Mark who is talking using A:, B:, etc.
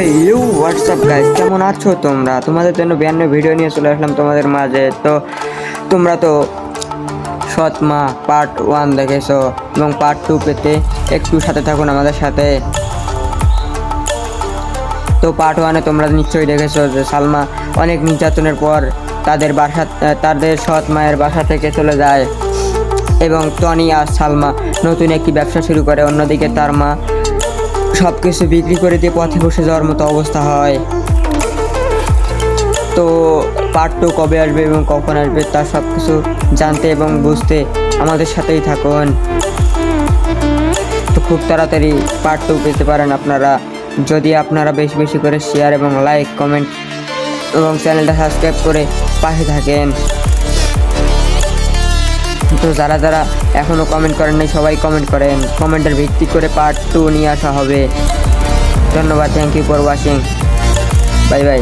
A: You WhatsApp guys কেমন আছো তোমরা? তোমাদের জন্য বিয়ান্ন ভিডিও নিয়ে চলে আসলাম তোমাদের মাঝে। তো, তোমরা তো সৎ মা পার্ট ওয়ান দেখেছ এবং পার্ট টু পেতে একটু সাথে থাকুন আমাদের সাথে। তো পার্ট ওয়ানে তোমরা নিশ্চয়ই দেখেছ যে সালমা অনেক নির্যাতনের পর তাদের বাসা, তাদের সৎ মায়ের বাসা থেকে চলে যায়। এবং টনি আর সালমা নতুন একটি ব্যবসা শুরু করে। অন্যদিকে তার মা সব কিছু বিক্রি করে দিয়ে পথে বসে যাওয়ার মতো অবস্থা হয়। তো পার্ট টু কবে আসবে এবং কখন আসবে তার সব কিছু জানতে এবং বুঝতে আমাদের সাথেই থাকুন। তো খুব তাড়াতাড়ি পার্ট টু পেতে পারেন আপনারা। যদি আপনারা বেশি বেশি করে শেয়ার এবং লাইক কমেন্ট এবং চ্যানেলটা সাবস্ক্রাইব করে পাশে থাকেন। তো যারা যারা এখনও কমেন্ট করেন নাই, সবাই কমেন্ট করেন। কমেন্টের ভিত্তি করে পার্ট টু নিয়ে আসা হবে। ধন্যবাদ thank you for watching bye bye